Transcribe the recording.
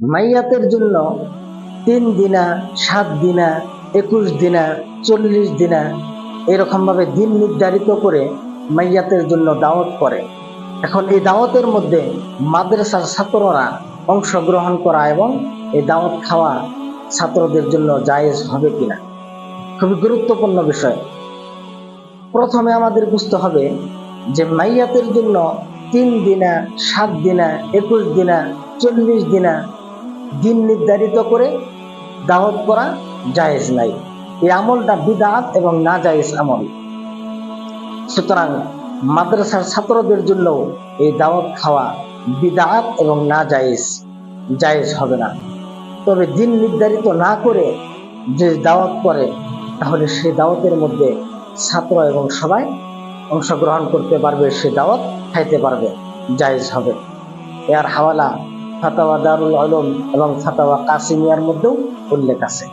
মাইয়াতের জন্য তিন দিনা, সাত দিনা, একুশ দিনা, চল্লিশ দিনা এরকমভাবে দিন নির্ধারিত করে মাইয়াতের জন্য দাওয়াত করে। এখন এই দাওয়াতের মধ্যে মাদ্রাসার ছাত্ররা অংশগ্রহণ করা এবং এই দাওয়াত খাওয়া ছাত্রদের জন্য জায়েজ হবে কিনা? খুবই গুরুত্বপূর্ণ বিষয়। প্রথমে আমাদের বুঝতে হবে যে মাইয়াতের জন্য তিন দিনা, সাত দিনা, একুশ দিনা, চল্লিশ দিনা দিন নির্ধারিত করে দাওয়াত করা জায়েজ নাই। এই আমলটা বিদাত এবং না জায়েজ আমল। সুতরাং মাদ্রাসার ছাত্রদের জন্য এই দাওয়াত খাওয়া বিদাত এবং না জায়েজ জায়েজ হবে না। তবে দিন নির্ধারিত না করে যে দাওয়াত করে, তাহলে সে দাওয়াতের মধ্যে ছাত্র এবং সবাই অংশগ্রহণ করতে পারবে, সে দাওয়াত খাইতে পারবে, জায়েজ হবে। এর হাওয়ালা ফাতাওয়া দারুল আলম এবং ফাতাওয়া কাসিমিয়ার মধ্যেও উল্লেখ আছে।